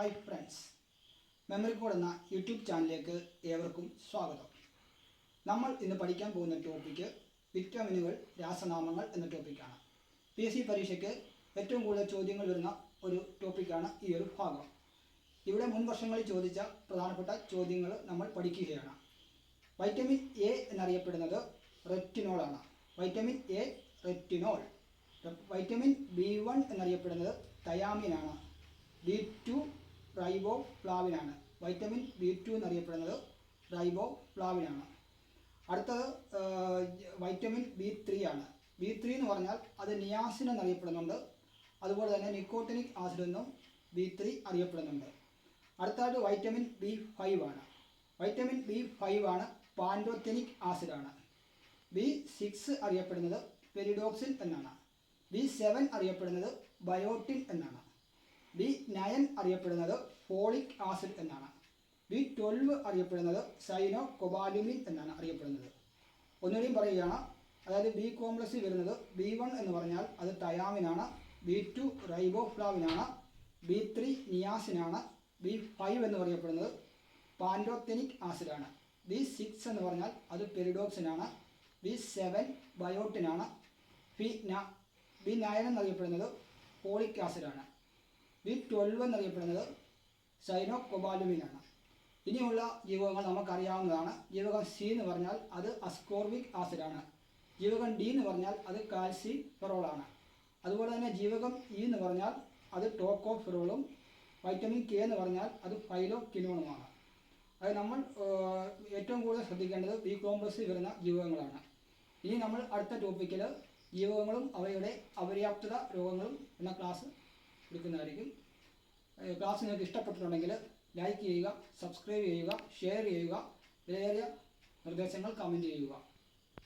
Hi friends memory code എന്ന YouTube ചാനലിലേക്ക് ഏവർക്കും സ്വാഗതം. നമ്മൾ ഇന്ന് പഠിക്കാൻ പോകുന്ന ടോപ്പിക്ക് വിറ്റാമിനുകൾ രാസനാമങ്ങൾ എന്ന ടോപ്പിക്കാണ് പി എസ് സി പരീക്ഷയ്ക്ക് ഏറ്റവും കൂടുതൽ ചോദ്യങ്ങൾ വരുന്ന ഒരു ടോപ്പിക്കാണ് ഈ ഒരു ഭാഗം. ഇവിടെ മുൻ വർഷങ്ങളിൽ ചോദിച്ച പ്രധാനപ്പെട്ട ചോദ്യങ്ങൾ നമ്മൾ പഠിക്കുകയാണ്. വൈറ്റമിൻ എ എന്നറിയപ്പെടുന്നത് റെറ്റിനോളാണ് vitamin A retinol vitamin B one എന്നറിയപ്പെടുന്നത് തയാമിനാണ് ബി ടു റൈബോ പ്ലാവിനാണ് വൈറ്റമിൻ ബി ടു എന്നറിയപ്പെടുന്നത് റൈബോ പ്ലാവിനാണ് അടുത്തത് വൈറ്റമിൻ ബി ത്രീ ആണ്. ബി ത്രീ എന്ന് പറഞ്ഞാൽ അത് നിയാസിൻ എന്നറിയപ്പെടുന്നുണ്ട്. അതുപോലെ തന്നെ നിക്കോട്ടിനിക് ആസിഡ് എന്നും ബി ത്രീ അറിയപ്പെടുന്നുണ്ട്. അടുത്തതായിട്ട് വൈറ്റമിൻ ബി ഫൈവ് ആണ്. വൈറ്റമിൻ ബി ഫൈവ് ആണ് പാൻഡോത്തനിക് ആസിഡാണ് ബി സിക്സ് അറിയപ്പെടുന്നത് പെരിഡോക്സിൻ എന്നാണ്. ബി സെവൻ അറിയപ്പെടുന്നത് ബയോട്ടിൻ എന്നാണ്. ബി നയൻ അറിയപ്പെടുന്നത് ഫോളിക് ആസിഡ് എന്നാണ്. ബി ട്വൽവ് അറിയപ്പെടുന്നത് സൈനോ കൊബാലുമിൻ എന്നാണ് അറിയപ്പെടുന്നത്. ഒന്നുകൂടിയും പറയുകയാണ്. അതായത് ബി കോംപ്ലക്സിൽ വരുന്നത് ബി വൺ എന്ന് പറഞ്ഞാൽ അത് തയാമിനാണ്. ബി ടു റൈബോഫ്ലാവിനാണ്. ബി ത്രീ നിയാസിനാണ്. ബി ഫൈവ് എന്ന് പറയപ്പെടുന്നത് പാൻഡോത്തനിക് ആസിഡാണ്. ബി സിക്സ് എന്ന് പറഞ്ഞാൽ അത് പെരിഡോക്സിനാണ്. ബി സെവൻ ബയോട്ടിനാണ്. ബി ബി നയൻ എന്നറിയപ്പെടുന്നത് ഫോളിക് ആസിഡാണ്. ബി ട്വൽവ് എന്നറിയപ്പെടുന്നത് സൈനോ കൊബാലുമിനാണ് ഇനിയുള്ള ജീവകങ്ങൾ നമുക്കറിയാവുന്നതാണ്. ജീവകം സി എന്ന് പറഞ്ഞാൽ അത് അസ്കോർബിക് ആസിഡാണ് ജീവകം ഡി എന്ന് പറഞ്ഞാൽ അത് കാൽസി ഫെറോളാണ് അതുപോലെ തന്നെ ജീവകം ഇ എന്ന് പറഞ്ഞാൽ അത് ടോക്കോ ഫെറോളും വൈറ്റമിൻ കെ എന്ന് പറഞ്ഞാൽ അത് ഫൈലോ കിനോണുമാണ് അത് നമ്മൾ ഏറ്റവും കൂടുതൽ ശ്രദ്ധിക്കേണ്ടത് ബി കോംപ്ലക്സിൽ വരുന്ന ജീവകങ്ങളാണ്. ഇനി നമ്മൾ അടുത്ത ടോപ്പിക്കിൽ ജീവകങ്ങളും അവയുടെ അപര്യാപ്തത രോഗങ്ങളും എന്ന ക്ലാസ് എടുക്കുന്നതായിരിക്കും ക്ലാസ് നിങ്ങൾക്ക് ഇഷ്ടപ്പെട്ടിട്ടുണ്ടെങ്കിൽ ലൈക്ക് ചെയ്യുക സബ്സ്ക്രൈബ് ചെയ്യുക ഷെയർ ചെയ്യുക. വിലയേറിയ നിർദ്ദേശങ്ങൾ കമന്റ് ചെയ്യുക.